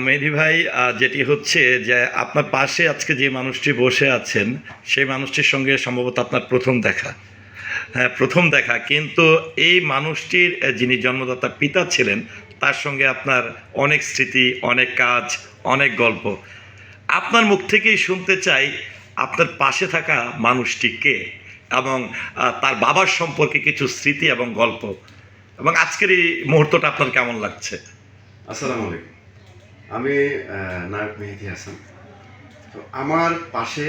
মেহেদি ভাই যেটি হচ্ছে যে আপনার পাশে আজকে যে মানুষটি বসে আছেন, সেই মানুষটির সঙ্গে সম্ভবত আপনার প্রথম দেখা। হ্যাঁ প্রথম দেখা। কিন্তু এই মানুষটির যিনি জন্মদাতা পিতা ছিলেন, তার সঙ্গে আপনার অনেক স্মৃতি, অনেক কাজ, অনেক গল্প। আপনার মুখ থেকেই শুনতে চাই, আপনার পাশে থাকা মানুষটি কে? এবং তার বাবার সম্পর্কে কিছু স্মৃতি এবং গল্প। এবং আজকের এই মুহূর্তটা আপনার কেমন লাগছে? আসসালামু আলাইকুম। আমি নায়ক মেহেদি হাসান। তো আমার পাশে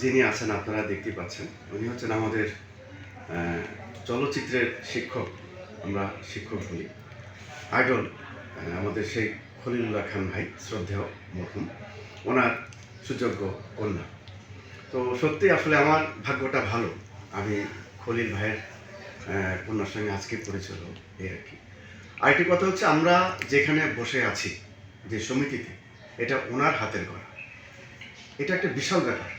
যিনি আছেন, আপনারা দেখতে পাচ্ছেন, উনি হচ্ছেন আমাদের চলচ্চিত্রের শিক্ষক, আমরা শিক্ষক বলি। আইডল আমাদের সেই খলিলুল্লাহ খান ভাই, শ্রদ্ধেয় মরহুম। ওনার সুযোগ্য কন্যা। তো সত্যি আসলে আমার ভাগ্যটা ভালো। আমি খলিল ভাইয়ের কন্যার সঙ্গে আজকে পরিচয় এই আর কি। আরেকটি কথা হচ্ছে, আমরা যেখানে বসে আছি যে সমিতিতে এটা ওনার হাতের করা। এটা একটা বিশাল ব্যাপার।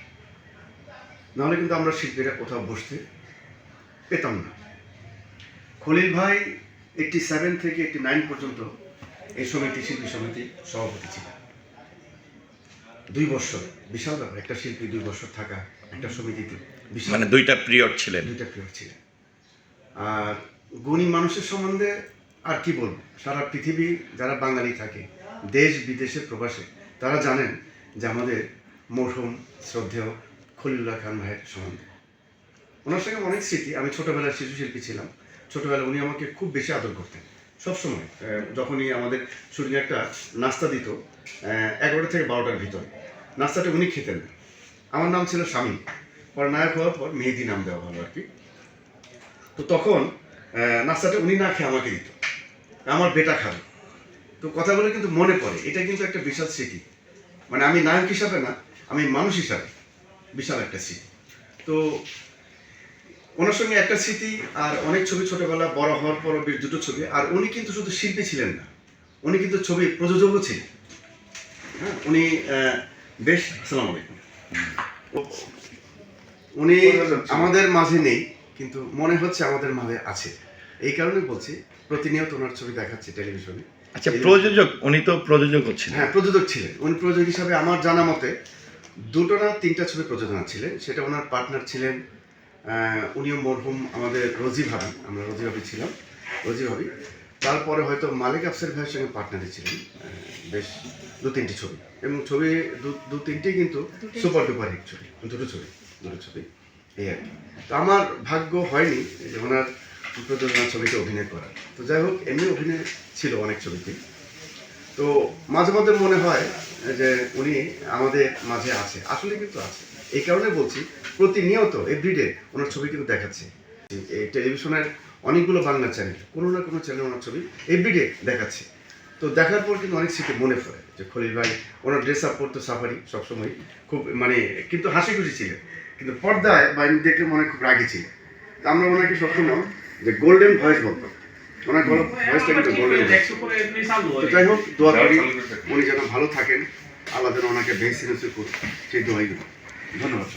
নাহলে কিন্তু আমরা শিল্পীরা কোথাও বসতে পেতাম না। খলিল ভাই এইটটি সেভেন থেকে এইটটি নাইন পর্যন্ত এই সমিতি শিল্পী সমিতি সভাপতি ছিলেন। দুই বছর বিশাল ব্যাপার। একটা শিল্পী দুই বছর থাকা একটা সমিতিতে মানে দুইটা পিরিয়ড ছিলেন। দুইটা প্রিয় ছিলেন। আর গুণী মানুষের সম্বন্ধে আর কি বলব? সারা পৃথিবী যারা বাঙালি থাকে দেশ বিদেশে প্রবাসে তারা জানেন যে আমাদের মরহুম, শ্রদ্ধেয় খলিলুল্লাহ খান ভাইয়ের সম্বন্ধে। ওনার সঙ্গে অনেক স্মৃতি। আমি ছোটোবেলায় শিশু শিল্পী ছিলাম। ছোটোবেলায় উনি আমাকে খুব বেশি আদর করতেন। সবসময় যখনই আমাদের শুটিং একটা নাস্তা দিত এগারোটা থেকে বারোটার ভিতরে। নাস্তাটা উনি খেতেন আমার নাম ছিল স্বামী পর নায়ক হওয়ার পর মেহেদি নাম দেওয়া হলো আর কি। তো তখন নাস্তাটা উনি না খেয়ে আমাকে দিত। আমার বেটা খাবে তো কথাগুলো কিন্তু মনে পড়ে। এটা কিন্তু একটা বিশাল স্মৃতি। মানে আমি নায়ক হিসাবে না, আমি মানুষ হিসাবে বিশাল একটা স্মৃতি। তো ওনার সঙ্গে একটা স্মৃতি আর অনেক ছবি ছোটবেলা বড় হওয়ার পর বেশ দুটো ছবি। আর উনি কিন্তু শুধু শিল্পী ছিলেন না, উনি কিন্তু ছবি প্রযোজকও ছিলেন। হ্যাঁ উনি বেশ, আসসালামু আলাইকুম। উনি আমাদের মাঝে নেই, কিন্তু মনে হচ্ছে আমাদের মাঝে আছে। এই কারণে বলছি প্রতিনিয়ত ওনার ছবি দেখাচ্ছে টেলিভিশনে। আচ্ছা প্রযোজক উনি তো প্রযোজক ছিলেন। হ্যাঁ প্রযোজক ছিলেন। উনি প্রযোজক হিসাবে আমার জানা মতে দুটো না তিনটা ছবি প্রযোজনা ছিলেন। সেটা ওনার পার্টনার ছিলেন উনিও মরহুম আমাদের রোজি ভাবি আমরা রোজি ভাবি ছিলাম রোজি ভাবি। তারপরে হয়তো মালিক আফসের ভাইয়ের সঙ্গে পার্টনারে ছিলেন বেশ দু তিনটি ছবি। এবং ছবি দু- দু তিনটি কিন্তু সুপার ডুপার হিট ছবি দুটো ছবি দুটো ছবি এই আর কি। তো আমার ভাগ্য হয়নি যে ওনার প্রযোজনা ছবিতে অভিনয় করা। তো যাই হোক, এমনি অভিনয় ছিল অনেক ছবিতে। তো মাঝে মধ্যে মনে হয় যে উনি আমাদের মাঝে আছে আসলে কিন্তু আছে। এই কারণে বলছি, প্রতিনিয়ত এভরিডে ওনার ছবি কিন্তু দেখাচ্ছে। এই টেলিভিশনের অনেকগুলো বাংলা চ্যানেল কোনো না কোনো চ্যানেল ওনার ছবি এভরিডে দেখাচ্ছে। তো দেখার পর কিন্তু অনেক স্মৃতি মনে পড়ে যে খলিল ভাই, ওনার ড্রেস আপ করতো সাফারি সবসময়। খুব মানে কিন্তু হাসি খুশি ছিলেন। কিন্তু পর্দায় বা এমনি দেখলে মনে খুব রাগি ছিলেন। আমরা ওনাকে সবসময় যে গোল্ডেন ভয়েস বলতো ওনার ভয়েসটা কিন্তু গোল্ডেন তো যাই হোক দোয়া করি উনি যেন ভালো থাকেন। আল্লাহ যেন ওনাকে ভ্যাকসিনেশন করুন সেই দোয়াই ধন্যবাদ।